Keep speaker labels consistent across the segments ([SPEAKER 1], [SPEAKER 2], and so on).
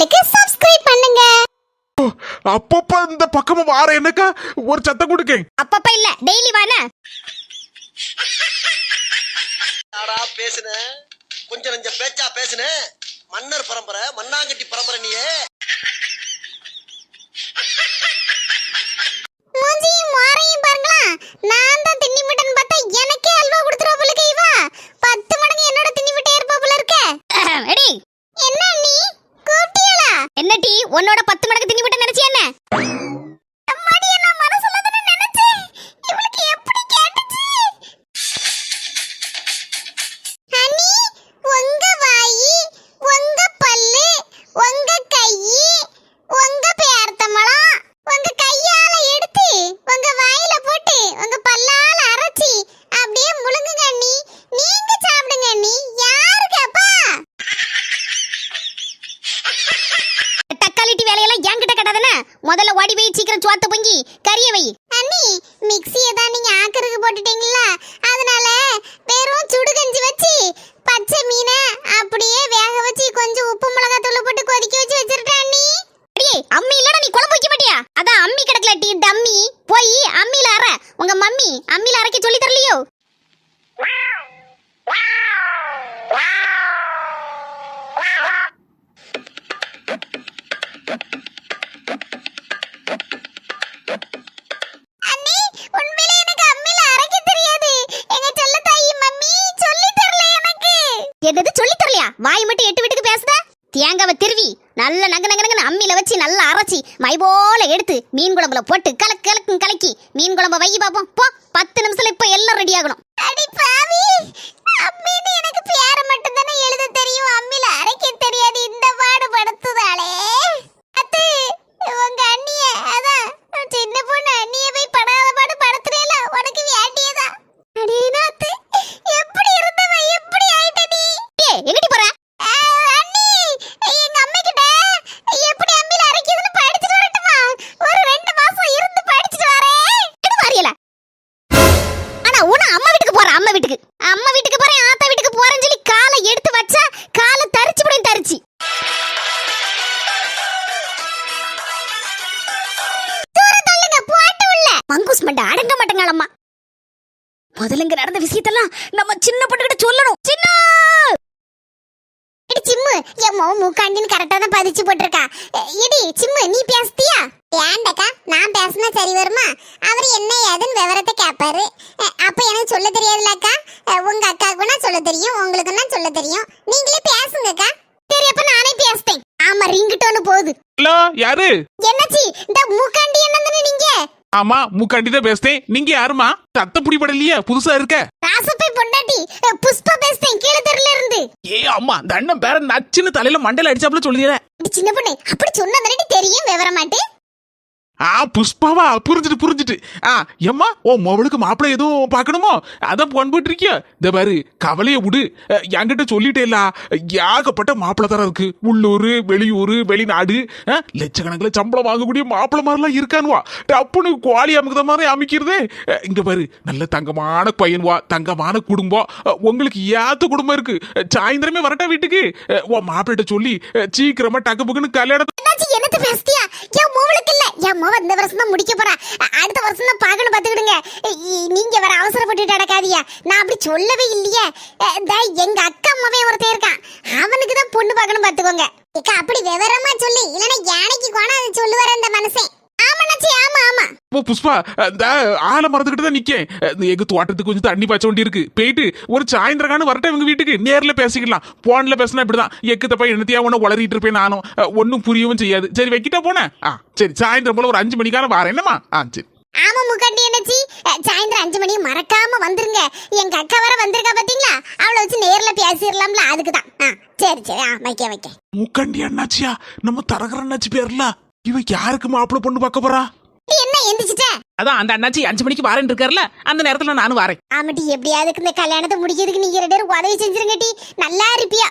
[SPEAKER 1] சேனலுக்கு சப்ஸ்கிரைப் பண்ணுங்க.
[SPEAKER 2] அப்பப்ப இந்த பக்கமா வார என்னக்கா? ஒரு சத்தம் கொடுக்க.
[SPEAKER 1] அப்பப்ப இல்ல டெய்லி வானே?
[SPEAKER 3] ஆடா பேசுன? கொஞ்சம் நஞ்ச பேச்சா பேசுன? மன்னர் பரம்பரை மண்ணாங்கட்டி பரம்பரை நீயே.
[SPEAKER 1] மூஞ்சியும் மாறையும் பாருங்களா. நான் தான் தின்னி மிட்டன் பார்த்தா எனக்கே அல்வா கொடுத்துறா போல இவா பத்து மடங்கு என்னோட தின்னி மிட்டே இருப்பா போல இருக்க எடி என்ன நீ கூப்பிட்டியலா என்ன டீ உன்னோட பத்து மடங்கு மங்கூஸ் மண்ட அடங்க மாட்டேங்களம்மா. முதல்ல இங்க நடந்த விஷயத்தெல்லாம் நம்ம சின்ன பொண்ணுகிட்ட சொல்லணும். சின்ன! சிம்மு என் மோ மூக்காண்டின்னு கரெக்டா தான் பதிச்சு போட்டிருக்கா. எடி சிம்மு நீ பேசுதியா? ஏண்டக்கா நான் பேசினா சரி வருமா? அவர் என்ன ஏதுன்னு விவரத்தை கேட்பாரு அப்ப எனக்கு சொல்ல தெரியாதுலக்கா அ, உங்க அக்காவுக்குன்னா சொல்ல தெரியும் உங்களுக்குன்னா சொல்ல தெரியும். நீங்களே பேசுங்கக்கா. சரி அப்ப நானே பேசுறேன் ஆமா ரிங்கிட்டோன்னு போகுது.
[SPEAKER 2] ஹலோ யாரு?
[SPEAKER 1] என்னாச்சு? இந்த நீங்க
[SPEAKER 2] ஆமா முக்காண்டி தான் பேசுறேன் நீங்க யாருமா சத்த பிடிபடலையே புதுசா இருக்க.
[SPEAKER 1] ராசப்பை பொண்டாட்டி புஷ்பா பேசுறேன் கீழே தெருல இருந்து.
[SPEAKER 2] ஏ அம்மா அந்த அண்ணன் பேர நச்சுன்னு தலையில மண்டையில அடிச்சாப்புல சொல்லிடுற
[SPEAKER 1] இது சின்ன பொண்ணு அப்படி சொன்னா தெரியும் விவரமாட்டு?
[SPEAKER 2] ஆ புஷ்பாவா? புரிஞ்சுட்டு புரிஞ்சுட்டு. ஆ எம்மா ஓ மொபைலுக்கு மாப்பிள்ளை எதுவும் பார்க்கணுமோ? அதான் போன் போட்டிருக்கியா இந்த பாரு கவலையை விடு. என்கிட்ட சொல்லிட்டேல ஏகப்பட்ட மாப்பிள்ளை தரம் இருக்கு. உள்ளூர் வெளியூர் வெளிநாடு. லட்சக்கணக்கில் சம்பளம் வாங்கக்கூடிய மாப்பிள்ளை மாதிரிலாம் இருக்கானுவா. டப்புனு குவாலி அமைக்கிற மாதிரி அமைக்கிறதே இங்கே பாரு நல்ல தங்கமான பையன்வா தங்கமான குடும்பம் உங்களுக்கு ஏத்த குடும்பம் இருக்கு. சாயந்தரமே வரட்டா வீட்டுக்கு. ஓ உன் சொல்லி சீக்கிரமா டக்கு புக்குன்னு கல்யாணம்
[SPEAKER 1] என்னாச்சு பேசுதியா என் என் மோவ இந்த வருஷம் தான் முடிக்க போறா அடுத்த வருஷம் தான் பார்க்கணும் பாத்துக்கிடுங்க நீங்க வேற அவசரப்பட்டுட்டு அடக்காதியா நான் அப்படி சொல்லவே இல்லையே. எங்க அக்கா அம்மாவே ஒருத்தன் இருக்கான். அவனுக்கு தான் பொண்ணு பார்க்கணும் பாத்துக்கோங்க ஏக்கா அப்படி விவரமா சொல்லி. இல்லைன்னா யானைக்கு கோணா அதை சொல்லுவாரு அந்த மனுஷன். ஆமாண்ணாச்சி ஆமா ஆமா.
[SPEAKER 2] ஓ புஷ்பா இந்த ஆளை மறந்துக்கிட்டு தான் நிக்கேன். இந்த எங்க தோட்டத்துக்கு கொஞ்சம் தண்ணி பாய்ச்ச வேண்டி இருக்கு. போயிட்டு ஒரு சாயந்தரக்கான வரட்டும் இவங்க வீட்டுக்கு. நேர்ல பேசிக்கலாம். போன்ல பேசினா இப்படிதான். எக்கு தப்பா என்னத்தையா ஒண்ணு உளறிட்டு இருப்பேன் நானும். ஒன்னும் புரியவும் செய்யாது. சரி வைக்கிட்டா போனேன். ஆ சரி சாயந்தரம் போல ஒரு அஞ்சு மணிக்கான வரேன். என்னமா ஆ சரி.
[SPEAKER 1] ஆமா முக்காண்டி என்னச்சி? சாயந்தரம் அஞ்சு மணி மறக்காம வந்துருங்க. எங்க அக்கா வர வந்திருக்கா பாத்தீங்களா? அவளை வச்சு நேர்ல பேசிடலாம்ல. அதுக்கு தான் ஆ சரி சரி. ஆ வைக்க வைக்க
[SPEAKER 2] முக்கண்டி அண்ணாச்சியா? நம்ம தரகர அண்ணாச்சி பேர்ல. இவ யாருக்கு மாப்பிள்ளை பொண்ணு பார்க்க போறா?
[SPEAKER 1] என்ன எந்திரிச்சிட்ட?
[SPEAKER 4] அதான் அந்த அண்ணாச்சி அஞ்சு மணிக்கு வாரேன் இருக்காருல்ல அந்த நேரத்துல நானும் வாரேன்.
[SPEAKER 1] ஆமாட்டி எப்படியாவது இந்த கல்யாணத்தை முடிக்கிறதுக்கு நீங்க ரெண்டு பேரும் உதவி செஞ்சிருங்க டி. நல்லா இருப்பியா.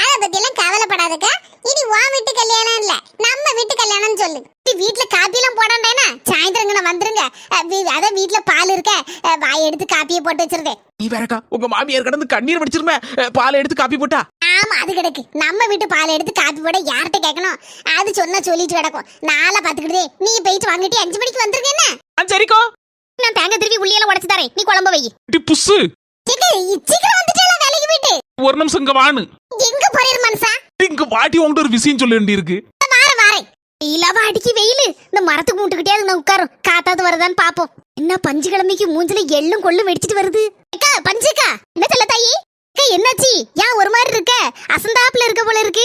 [SPEAKER 1] அத பத்தி எல்லாம் கவலைப்படாதக்கா. இனி உன் வீட்டு கல்யாணம் இல்ல நம்ம வீட்டு கல்யாணம் சொல்லு.
[SPEAKER 4] டி, வீட்ல காப்பி எல்லாம் போடாண்டேனா? சாயந்தரம் வந்துருங்க. அஹ், வீ- அதான் வீட்ல பால் இருக்க. வாய் எடுத்து காப்பியை போட்டு வச்சிருந்தேன்
[SPEAKER 5] நீ வேறக்கா உங்க மாமியார் கடந்து கண்ணீர் வடிச்சிருமே. பாலை எடுத்து காப்பி போட்டா?
[SPEAKER 4] ஆமா அது கிடக்கு. நம்ம வீட்டு பால் எடுத்து காப்பி போட யார்கிட்ட கேட்கணும் அது சொன்னா சொல்லிட்டு கிடக்கும். நாளா பாத்துக்கிட்டே நீ போயிட்டு வாங்கிட்டு அஞ்சு மணிக்கு வந்துருங்க என்ன?
[SPEAKER 5] சரிக்கோ.
[SPEAKER 4] நான் தேங்காய் திருப்பி உள்ளியெல்லாம் உடைச்சு தரேன். நீ குழம்பு வை
[SPEAKER 2] புஸ்ஸு
[SPEAKER 4] சீக்கிரம் வந்துட்டால வேலைக்கு போயிட்டு?
[SPEAKER 2] ஒரு நிமிஷம் இங்க வான்னு.
[SPEAKER 4] எங்க போறீர் மனுஷா?
[SPEAKER 2] இங்க வாட்டி உங்கள்கிட்ட ஒரு விஷயம் சொல்ல வேண்டி இருக்கு
[SPEAKER 4] இல்லாம அடிக்கி வெயில். இந்த மரத்துக்கு மூட்டுக்கிட்டே அது நான் உட்காரும். காத்தாது வருதான்னு பாப்போம். என்ன பஞ்சு கிழமைக்கு மூஞ்சில எள்ளும் கொள்ளும் வெடிச்சிட்டு வருது. அக்கா பஞ்சுக்கா என்ன சொல்ல தாயி? அக்கா என்னாச்சு? ஏன் ஒரு மாதிரி இருக்க? அசந்தாப்புல இருக்க போல இருக்கு.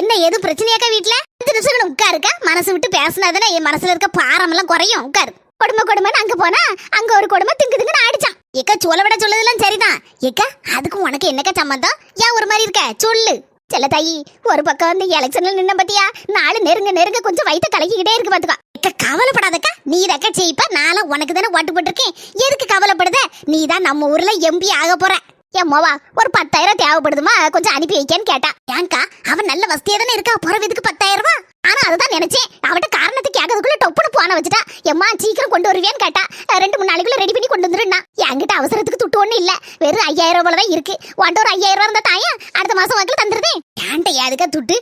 [SPEAKER 4] என்ன ஏதும் பிரச்சனையாக்கா வீட்டுல அஞ்சு நிமிஷம் கூட உட்காருக்கா மனசு விட்டு பேசினாதானே என் மனசுல இருக்க பாரம் எல்லாம் குறையும். உட்காரு. கொடுமை கொடுமைன்னு அங்க போனா அங்க ஒரு கொடுமை திங்கு திங்குன்னு ஆடிச்சான். எக்கா சொல்ல விட சொல்லதெல்லாம் சரிதான். ஏக்கா அதுக்கும் உனக்கு என்னக்கா சம்மந்தம் ஏன் ஒரு மாதிரி இருக்க? சொல்லு. செல்ல தாயி ஒரு பக்கம் வந்து எலெக்ஷன்ல நின்ன பத்தியா? நாலு நெருங்க நெருங்க கொஞ்சம் வயித்த கலக்கிக்கிட்டே இருக்கு பாத்துக்கா. அக்கா கவலைப்படாதக்கா நீ தக்க செய்ப்ப நானும் உனக்கு தானே ஓட்டு போட்டிருக்கேன். எதுக்கு கவலைப்படுத? நீ தான் நம்ம ஊர்ல எம்பி ஆக போற. ஏம்மாவா ஒரு பத்தாயிரம் தேவைப்படுதுமா? கொஞ்சம் அனுப்பி வைக்கன்னு கேட்டா. ஏன்க்கா அவன் நல்ல வசதியா தானே இருக்கா? போறதுக்கு பத்தாயிரம்? ரூபாய் ஆனா அதுதான் நினைச்சேன். அவட்ட காரணத்தை கேட்கறதுக்குள்ள டொப்புனு போன வச்சுட்டா எம்மா சீக்கிரம் கொண்டு வருவேன்னு கேட்டா ரெண்டு மூணு நாளைக்குள்ள ரெடி பண்ணி கொண்டு வந்துருன்னா. என்கிட்ட அவசரத்துக்கு துட்டு ஒண்ணு இல்ல. வெறும் ஐயாயிரம் ரூபாய் தான் இருக்கு. உன்ட்ட ஒரு ஐயாயிரம் ரூபாய் இருந்தா தாயா? அடுத்த மாசம் வாக்கில் தந்துருதேன் ஏன்ட்ட எதுக்கா துட்டு?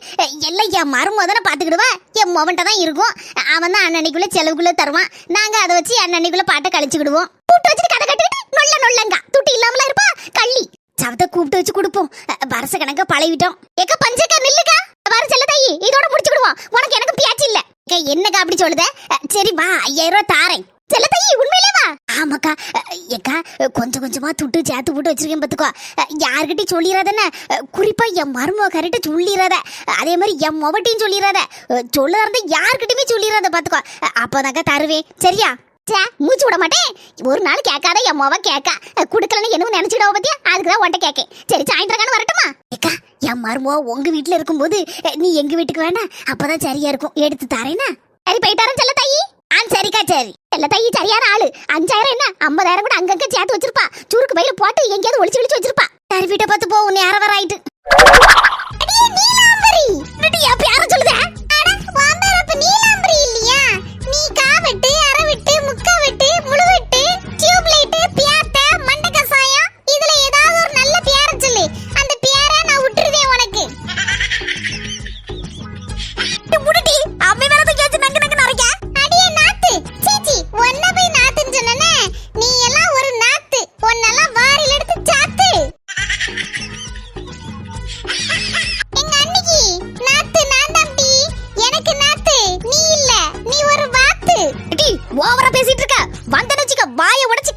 [SPEAKER 4] எல்லாம் என் மருமோதனை பாத்துக்கிடுவேன் என் மொவன்ட்ட தான் இருக்கும். அவன் தான் அன்னன்னைக்குள்ள செலவுக்குள்ள தருவான். நாங்க அதை வச்சு அன்னன்னைக்குள்ள பாட்டை கழிச்சுக்கிடுவோம். கூப்பிட்டு வச்சுட்டு கதை கட்டிட்டு நொல்ல நொல்லங்க. துட்டு இல்லாமல இருப்பா? கள்ளி. சவத்தை கூப்பிட்டு வச்சு கொடுப்போம். அஹ் வருஷ பழகிட்டோம். ஏக்க பஞ்சக்கா நில்லுக்கா. வர செல்ல தாயி. இதோட முடிச்சுக்கிடுவோம் உனக்கு எனக்கு பியாச்சு இல்ல. என்னக்கா அப்படி சொல்லுத? சரி வா ஐயாயிரம் ரூபாய் தாரேன். செல்ல தாயி உண்மையிலே வா. ஆமாக்கா. ஏக்கா கொஞ்சம் கொஞ்சமா துட்டு சேர்த்து போட்டு வச்சிருக்கேன் பாத்துக்கோ. யாருக்கிட்டையும் யார்கிட்டயும் குறிப்பா என் மருமக கரெக்டா சொல்லிடாத அதே மாதிரி என் மொபட்டையும் சொல்லிடாத சொல்லுறத யாருக்கிட்டையுமே யார்கிட்டயுமே சொல்லிடாத பாத்துக்கோ. அப்போதாக்கா தருவேன். சரியா? சே மூச்சு விட மாட்டேன். ஒரு நாள் கேட்காத என் கேட்கா. குடுக்கலன்னு என்னமோ நினைச்சிடுவ பத்தியா? அதுக்கு தான் உன்ட்ட கேட்கேன். சரி சாயந்தரம் வரட்டுமா? ஏக்கா என் மருமோ உங்க வீட்டுல இருக்கும்போது நீ எங்க வீட்டுக்கு வேணாம் அப்பதான் சரியா இருக்கும். எடுத்து தரேனா? சரி போயிட்டாரன் செல்ல தாயி. ஆ சரிக்கா சரி. செல்ல தாயி சரியான ஆளு. அஞ்சாயிரம் என்ன? ஐம்பதாயிரம் கூட அங்கங்க சேர்த்து வச்சிருப்பா. சுருக்கு பையில போட்டு எங்கேயாவது ஒளிச்சு ஒளிச்சு வச்சிருப்பா. சரி வீட்டை பார்த்து போ உன்னை யார வர ஆயிட்டு. வாயை உடைச்சு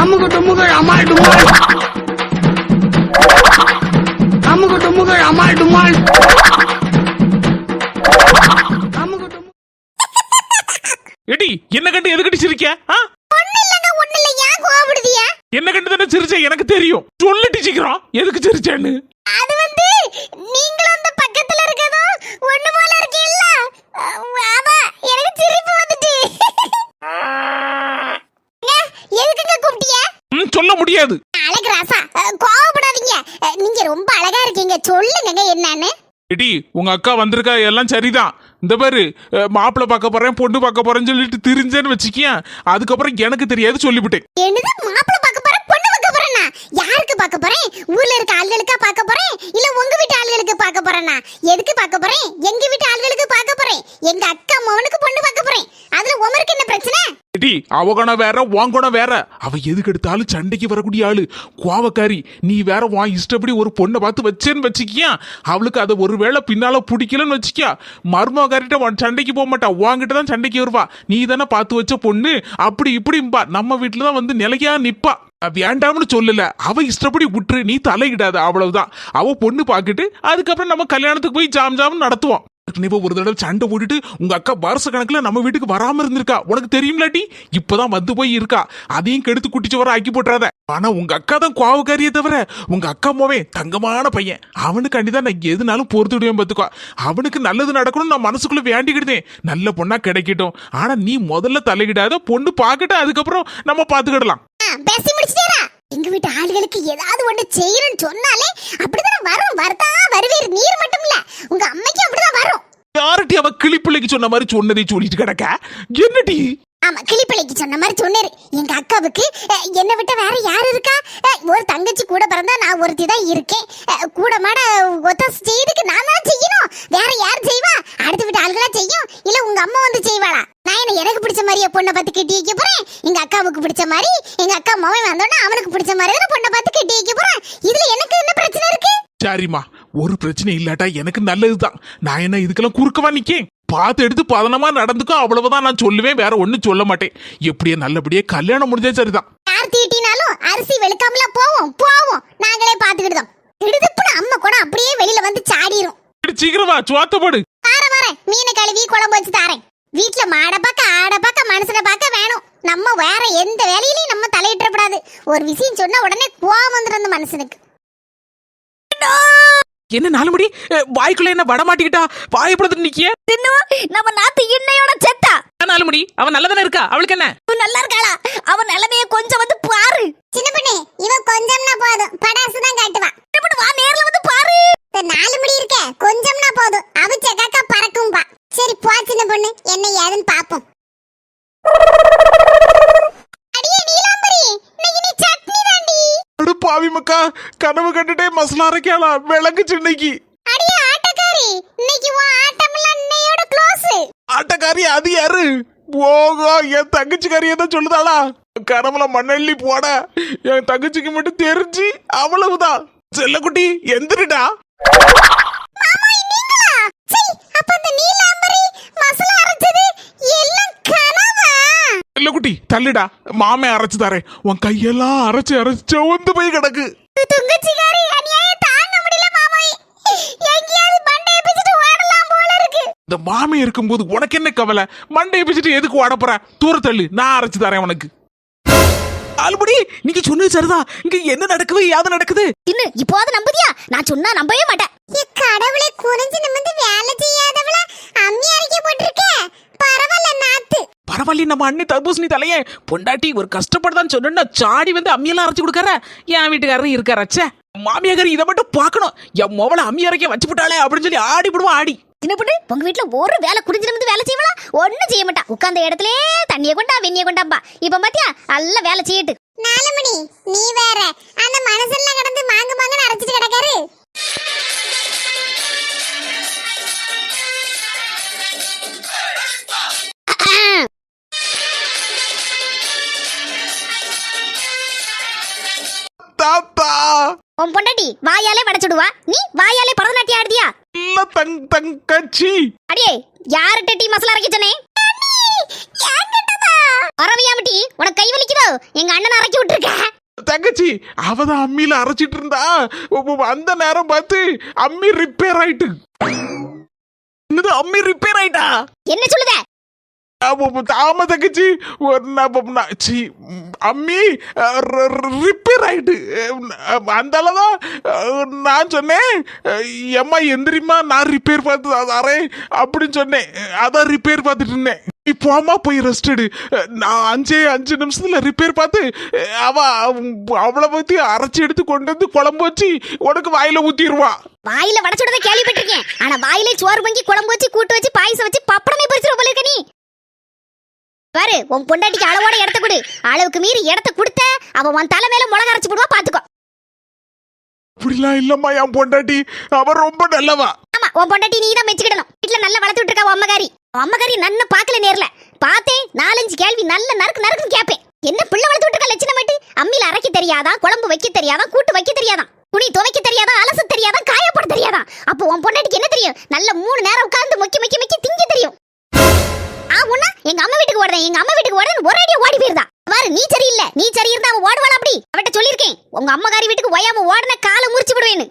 [SPEAKER 6] அமுகு டுமுகு அமால் டுமால். அமுகு டுமுகு அமால் டுமால்.
[SPEAKER 2] எடி என்ன கண்டு எது கட்டி சிரிக்க? ஆ?
[SPEAKER 4] ஒண்ணு இல்லங்க ஒண்ணு இல்ல ஏன் கோவப்படுதியா
[SPEAKER 2] என்ன கண்டு தானே சிரிச்ச? எனக்கு தெரியும். சொல்லிட்டு சீக்கிரம். எதுக்கு சிரிச்சேன்னு?
[SPEAKER 4] அது வந்து நீங்களும் அந்த பக்கத்துல இருக்கதோ ஒண்ணு போல இருக்கீல்ல எனக்கு சிரிப்பு
[SPEAKER 2] முடியாது
[SPEAKER 4] அழகு ராசா கோவப்படாதீங்க. நீங்க ரொம்ப அழகா இருக்கீங்க. சொல்லுங்க என்னன்னு.
[SPEAKER 2] எடி உங்க அக்கா வந்திருக்கா எல்லாம் சரிதான். இந்த பாரு மாப்பிள்ளை பார்க்க போறேன் பொண்ணு பார்க்க போறேன்னு சொல்லிட்டு திரிஞ்சேன்னு வச்சுக்கியேன். அதுக்கப்புறம் எனக்கு தெரியாது சொல்லிவிட்டேன்.
[SPEAKER 4] என்னது? மாப்பிள்ளை பார்க்க போறேன் பொண்ணு பார்க்க போறேனா யாருக்கு பார்க்க போறேன்? ஊர்ல இருக்க ஆளுகளுக்கா பார்க்க போறேன்? இல்ல உங்க வீட்டு ஆளுகளுக்கு பார்க்க போறேனா? எதுக்கு பார்க்க போறேன்? எங்க வீட்டு ஆளுகளுக்கு பார்க்க போறேன். எங்க அக்கா மவனுக்கு பொண்ணு பார்க்க போறேன். அதுல உமருக்கு என்ன பிரச்சனை?
[SPEAKER 2] டி அவ குணம் வேற உன் குணம் வேற. அவ எதுக்கு எடுத்தாலும் சண்டைக்கு வரக்கூடிய ஆளு. கோவக்காரி நீ வேற உன் இஷ்டப்படி ஒரு பொண்ணை பார்த்து வச்சேன்னு வச்சுக்கியா? அவளுக்கு அதை ஒருவேளை பின்னால பிடிக்கலன்னு வச்சுக்கியா? மர்மக்காரிட்ட உன் சண்டைக்கு போக மாட்டா. உன்கிட்ட தான் சண்டைக்கு வருவா. நீ தானே பார்த்து வச்ச பொண்ணு. அப்படி இப்படிம்பா. நம்ம வீட்டுல தான் வந்து நிலையா நிப்பா. வேண்டாம்னு சொல்லல. அவ இஷ்டப்படி விட்டுரு நீ தலையிடாத அவ்வளவுதான். அவ பொண்ணு பார்த்துட்டு அதுக்கப்புறம் நம்ம கல்யாணத்துக்கு போய் ஜாம் ஜாம் நடத்துவோம். நீ ஒரு தடவை சண்டை போட்டுட்டு உங்க அக்கா வருஷ கணக்குல நம்ம வீட்டுக்கு வராம இருந்திருக்கா? உனக்கு தெரியும்லாட்டி இப்பதான் வந்து போய் இருக்கா. அதையும் கெடுத்து குட்டிச்சு வர ஆக்கி போட்டுறாத. ஆனா உங்க அக்கா தான் கோவக்காரியே தவிர உங்க அக்கா மோவே தங்கமான பையன். அவனுக்கு தான் நான் எதுனாலும் பொறுத்துடுவேன் பார்த்துக்கோ. அவனுக்கு நல்லது நடக்கணும் நான் மனசுக்குள்ள வேண்டிக்கிட்டேன். நல்ல பொண்ணா கிடைக்கட்டும். ஆனா நீ முதல்ல தலையிடாத பொண்ணு பார்க்கட்டும். அதுக்கப்புறம் நம்ம பாத்துக்கிடலாம்
[SPEAKER 1] பேசி முடிச்சிட்டேரா எங்க வீட்டு ஆளுகளுக்கு ஏதாவது ஒண்ணு செய்யணும்னு சொன்னாலே அப்படிதான் வரும். வரதா வருவீர். நீர் மட்டும் இல்ல உங்க அம்மைக்கு அப்படிதான் வரும்.
[SPEAKER 2] யார்ட்டி அவ கிளிப்பிள்ளைக்கு சொன்ன மாதிரி சொன்னதை சொல்லிட்டு கிடக்க? என்னடி?
[SPEAKER 1] ஆமா கிளிப்பிள்ளைக்கு சொன்ன மாதிரி சொன்னாரு. எங்க அக்காவுக்கு அஹ், என்னை விட்ட வேற யாரு இருக்கா? அஹ், ஒரு தங்கச்சி கூட பிறந்தா நான் ஒருத்தி தான் இருக்கேன். அஹ், கூட மாட ஒத்தாசு செய்யறதுக்கு நான் தான் செய்யணும். வேற யார் செய்வா? அடுத்த வீட்டு ஆளுகளா செய்யும். இல்ல உங்க அம்மா வந்து செய்வாளா? மாதிரியே பொண்ணை பார்த்து கட்டி வைக்க போறேன். எங்க அக்காவுக்கு பிடிச்ச மாதிரி எங்க அக்கா மவன் வந்தோடனே அவனுக்கு பிடிச்ச மாதிரி தான் பொண்ணை பார்த்து கட்டி வைக்க போறேன். இதுல எனக்கு என்ன பிரச்சனை இருக்கு?
[SPEAKER 2] சரிம்மா ஒரு பிரச்சனை இல்லாட்டா எனக்கு நல்லதுதான். நான் என்ன இதுக்கெல்லாம் குறுக்கவா நிக்கேன்? பார்த்து எடுத்து பதனமா நடந்துக்கும் அவ்வளவுதான் நான் சொல்லுவேன். வேற ஒண்ணும் சொல்ல மாட்டேன். எப்படியே நல்லபடியே கல்யாணம் முடிஞ்சா சரிதான்.
[SPEAKER 1] யார் தீட்டினாலும் அரிசி வெளுக்காமல போவோம் போவோம். நாங்களே பாத்துக்கிட்டோம் திடுதுப்புன்னு அம்மா கூட அப்படியே வெளியில வந்து சாடிரும்.
[SPEAKER 2] சீக்கிரமா சுவாத்தப்படு
[SPEAKER 1] வார வாரேன். மீனை கழுவி குழம்பு வச்சு தாரேன். வீட்ல மாடை பார்க்க ஆடை பார்க்க மனுஷனை பார்க்க வேணும். நம்ம வேற எந்த வேலையிலயும் நம்ம தலையிடக்கூடாது ஒரு விஷயம் சொன்னா உடனே கோவம் வந்துடும் அந்த மனுஷனுக்கு.
[SPEAKER 4] என்ன நாலு அஹ், வாய்க்குள்ள என்ன வட மாட்டிக்கிட்டா? வாயப்படுத்து நிக்கிய?
[SPEAKER 1] நம்ம நாத்து இன்னையோட செத்தா?
[SPEAKER 4] நாலு மணி அவன் நல்லதானே இருக்கா? அவளுக்கு என்ன?
[SPEAKER 1] நல்லா இருக்காளா? அவன் நிலைமைய கொஞ்சம் வந்து பாரு. சின்ன பொண்ணு இவ கொஞ்சம்னா போதும். படாசு தான் காட்டுவா. வா நேர்ல வந்து பாரு இந்த நாலு மணி இருக்க கொஞ்சம்னா போதும் அவிச்ச காக்கா பறக்கும் பா சரி போ சின்ன பொண்ணு என்ன ஏதுன்னு பாப்போம் அடியே நீலாம்பரி இன்னைக்கு நீ சட்னி தாண்டி
[SPEAKER 2] அடு பாவி மக்கா கனவு கண்டுட்டே மசாலா அரைக்கலாம் விளக்கு சின்னைக்கு
[SPEAKER 1] ஆட்டக்காரி
[SPEAKER 2] அது யாரு? போகோ என் தங்கச்சிக்காரியை தான் சொல்லுதாளா? கனவுல மண்ணள்ளி போட என் தங்கச்சிக்கு மட்டும் தெரிஞ்சு அவ்வளவுதான். செல்லக்குட்டி எந்திரிடா. செல்லக்குட்டி தள்ளுடா. மாமே அரைச்சு தரேன் உன் கையெல்லாம் அரைச்சு அரைச்சு செவந்து போய் கிடக்கு. இந்த மாமி இருக்கும்போது உனக்கு என்ன கவலை? மண்டையை பிச்சுட்டு எதுக்கு ஓட போற? தூர தள்ளு. நான் அரைச்சு தரேன் உனக்கு.
[SPEAKER 4] ஆல்படி நீங்க சொன்னது சரிதான் இங்க என்ன நடக்குது? யாது நடக்குது?
[SPEAKER 1] இன்னும் இப்போது நம்புதியா? நான் சொன்னா நம்பவே மாட்டேன். கடவுளே குனிஞ்சு நிமிந்து வேலை செய்யாதவள அம்மி அரைக்க போட்டிருக்க பரவாயில்ல நாத்து
[SPEAKER 4] பரவாயில்ல நம்ம அண்ணி தர்பூசணி தலையே பொண்டாட்டி ஒரு கஷ்டப்படுதான்னு சொன்னா சாடி வந்து அம்மியெல்லாம் அரைச்சு கொடுக்கற என் வீட்டுக்காரரும் இருக்காரச்சே மாமியார் இதை மட்டும் பார்க்கணும். என் மொபைல அம்மி அரைக்க வச்சு விட்டாளே அப்படின்னு சொல்லி ஆடி விடுவோம் ஆடி.
[SPEAKER 1] சின்ன பொண்ணு உங்க வீட்ல ஒரு வேலை குடிஞ்சு நிமிந்து வேலை செய்வளா? ஒண்ணும் செய்ய மாட்டா. உட்கார்ந்த இடத்துல தண்ணிய கொண்டா வெண்ணிய கொண்டாம்பா இப்ப பாத்தியா நல்ல வேலை செய்யட்டு. நாலு மணி நீ வேற. அந்த மனசெல்லாம் கடந்து மாங்கு மாங்கன்னு அரைச்சிட்டு கிடக்காரு. உன் பொண்டாட்டி வாயாலே வடைச்சுடுவா. நீ வாயாலே பரதநாட்டியம் ஆடுதியா?
[SPEAKER 2] தங்கச்சி
[SPEAKER 1] அடியே யார்கிட்ட டீ மசாலா அரைக்க சொன்னேன் அரவியாமட்டி உனக்கு கை வலிக்குதோ? எங்க அண்ணன் அரைக்கி விட்டுருக்க.
[SPEAKER 2] தங்கச்சி அவதான் அம்மியில அரைச்சிட்டு இருந்தா. அந்த நேரம் பார்த்து அம்மி ரிப்பேர் ஆயிட்டு.
[SPEAKER 4] என்னது அம்மி ரிப்பேர் ஆயிட்டா?
[SPEAKER 1] என்ன சொல்லுத?
[SPEAKER 2] அப்ப ஆமா தங்கச்சி ஒரு அம்மி ரிப்பேர் ஆயிட்டு. அந்த அளவுதான் நான் சொன்னேன் எம்மா எந்திரிமா நான் ரிப்பேர் பார்த்து அ- தரேன் அப்படின்னு சொன்னேன். அதான் ரிப்பேர் பார்த்துட்டு இருந்தேன். நீ போமா போய் ரெஸ்ட் எடு. நான் அஞ்சே அஞ்சு நிமிஷத்துல ரிப்பேர் பார்த்து அவ அவளை பத்தி அரைச்சி எடுத்து கொண்டு வந்து குழம்பு வச்சு உனக்கு வாயில ஊத்திடுவா
[SPEAKER 1] வாயில வடச்சுடத கேள்விப்பட்டிருக்கேன். ஆனா வாயிலே சோறு வாங்கி குழம்பு வச்சு கூட்டு வச்சு பாயசம் வச்சு பப்படமே பறிச்சிரும் போல இருக்க நீ. பாரு உன் பொண்டாட்டிக்கு அளவோட இடத்த கொடு. அளவுக்கு மீறி இடத்த கொடுத்த அவ உன் தலை மேல மிளகா அரைச்சு போடுவா பாத்துக்கோ.
[SPEAKER 2] அப்படிலாம் இல்லம்மா என் பொண்டாட்டி. அவ ரொம்ப நல்லவா.
[SPEAKER 1] ஆமா உன் பொண்டாட்டி நீ தான் மெச்சுக்கிடணும். வீட்டுல நல்லா வளர்த்து விட்டுருக்கா உன் அம்மகாரி. அம்மகாரி நன்னு பாக்கல நேர்ல. பார்த்தேன் நாலஞ்சு கேள்வி நல்ல நறுக்கு நறுக்குன்னு கேப்பேன். என்ன பிள்ளை வளர்த்து விட்டுருக்கா லட்சணமாட்டி அம்மியில அரைக்க தெரியாதா குழம்பு வைக்க தெரியாதா கூட்டு வைக்க தெரியாதா துணி துவைக்க தெரியாதா அலச தெரியாதா காயப்போட தெரியாதா? அப்போ உன் பொண்டாட்டிக்கு என்ன தெரியும்? நல்ல மூணு நேரம் உட்கார்ந்து முக்கி முக்கி முக்கி திங்க தெரியும். ஆ உன்னா? எங்க அம்மா வீட்டுக்கு ஓடுறேன். எங்க அம்மா வீட்டுக்கு ஓடுறேன் ஒரே ஓடி போயிருந்தா. பாரு நீ சரியில்லை. நீ சரி இருந்தா அவ ஓடுவாளா அப்படி? அவட்ட சொல்லியிருக்கேன். உங்க அம்மகாரி வீட்டுக்கு ஒயாம ஓடன காலை முறிச்சு விடுவேன்னு.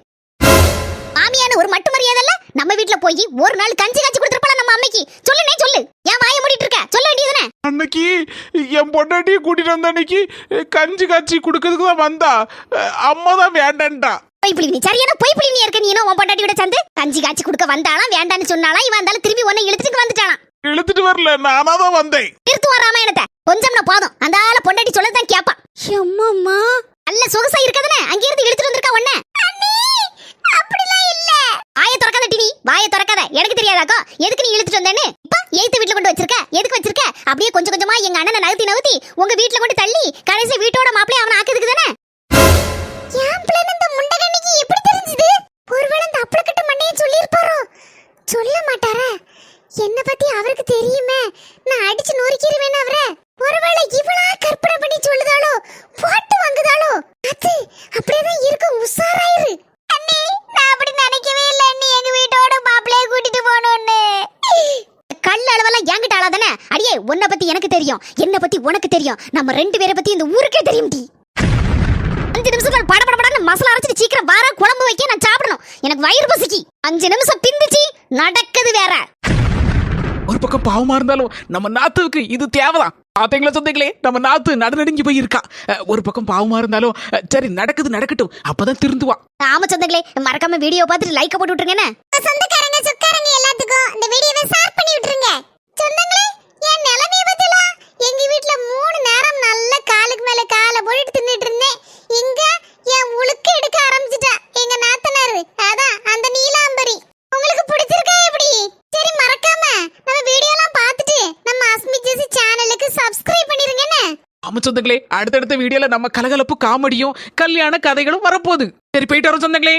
[SPEAKER 4] மாமியான்னு ஒரு மட்டு மரியாதை இல்ல? நம்ம வீட்ல போய் ஒரு நாள் கஞ்சி காய்ச்சி கொடுத்துருப்பலாம் நம்ம அம்மைக்கு? சொல்லுனே சொல்லு. ஏன் வாயை மூடிட்டு இருக்க. சொல்ல வேண்டியதுதானே?
[SPEAKER 7] அன்னைக்கு என் பொண்டாட்டியை கூட்டிட்டு வந்த அன்னைக்கு கஞ்சி காய்ச்சி கொடுக்கறதுக்கு தான் வந்தா. அம்மா தான் வேண்டான்டா
[SPEAKER 4] பொய் புள்ளி நீ சரியான பொய் புள்ளி நீ இருக்க. நீ உன் பொண்டாட்டி விட சேர்ந்து கஞ்சி காய்ச்சி கொடுக்க வந்தாலாம் வேண்டான்னு சொன்னாலாம் இவன் இருந்தாலும் திரும்பி உன்னை இழுத்துட்டு வந்துட்டானாம்
[SPEAKER 7] இழுத்துட்டு வரல நானா தான் வந்தேன்.
[SPEAKER 4] நிறுத்து வராம என்னத்த? கொஞ்சம்னா போதும். அந்த ஆள பொண்டாட்டி சொல்லதான் கேப்பான். அம்மா நல்ல சொகுசா இருக்கதுனே அங்க இருந்து இழுத்துட்டு வந்திருக்கா உன்ன. அப்படிலாம் இல்ல. வாய திறக்காத டிவி வாய திறக்காத. எனக்கு தெரியாதாக்கோ எதுக்கு நீ இழுத்துட்டு வந்தேன்னு? இப்ப எய்த்து வீட்ல கொண்டு வச்சிருக்க எதுக்கு வச்சிருக்க? அப்படியே கொஞ்சம் கொஞ்சமா எங்க அண்ணனை நகர்த்தி நகர்த்தி உங்க வீட்ல கொண்டு தள்ளி கடைசி வீட்டோட மாப்பிளை அவன் பத்தி எனக்கு தெரியும். என்ன பத்தி உனக்கு தெரியும். நம்ம ரெண்டு பேரை பத்தி இந்த ஊருக்கே தெரியும் டி அஞ்சு நிமிஷத்துல பட பட படன்னு மசாலா அரைச்சிட்டு சீக்கிரம் வர குழம்பு வைக்க நான் சாப்பிடணும். எனக்கு வயிறு பசிக்கு. அஞ்சு நிமிஷம் பிந்துச்சு நடக்குது வேற.
[SPEAKER 2] ஒரு பக்கம் பாவமா இருந்தாலும் நம்ம நாத்துவுக்கு இது தேவைதான். பாத்தீங்களா சொந்தங்களே? நம்ம நாத்து நடுநடுங்கி போய் இருக்கா அஹ், ஒரு பக்கம் பாவமா இருந்தாலும் சரி நடக்குது நடக்கட்டும். அப்பதான் திருந்துவா.
[SPEAKER 4] ஆமா சொந்தங்களே மறக்காம வீடியோ பார்த்துட்டு லைக் போட்டு விட்டுருங்க சொந்தக்காரங்க சொக்காரங்க எல்லாத்துக்கும் இந்த வீடியோவை ஷேர் பண்ணி விட்டுருங்க சொந்தங்களே என் நிலைமைய பத்திலாம் எங்க வீட்ல மூணு நேரம் நல்ல காலுக்கு மேல காலை போட்டு தின்னுட்டு இருந்தேன் இங்க என் உழுக்க எடுக்க ஆரம்பிச்சிட்டா எங்க நாத்தனாரு அதான் அந்த நீலாம்பரி உங்களுக்கு பிடிச்சிருக்கா எப்படி சரி மறக்காம நம்ம வீடியோலாம் பார்த்துட்டு நம்ம அஸ்மி ஜெசி சேனலுக்கு சப்ஸ்கிரைப் பண்ணிருங்கன்னு
[SPEAKER 2] ஆமா சொந்தங்களே அடுத்தடுத்த வீடியோல நம்ம கலகலப்பு காமெடியும் கல்யாண கதைகளும் வரப்போகுது. சரி போயிட்டு வரோம் சொந்தங்களே.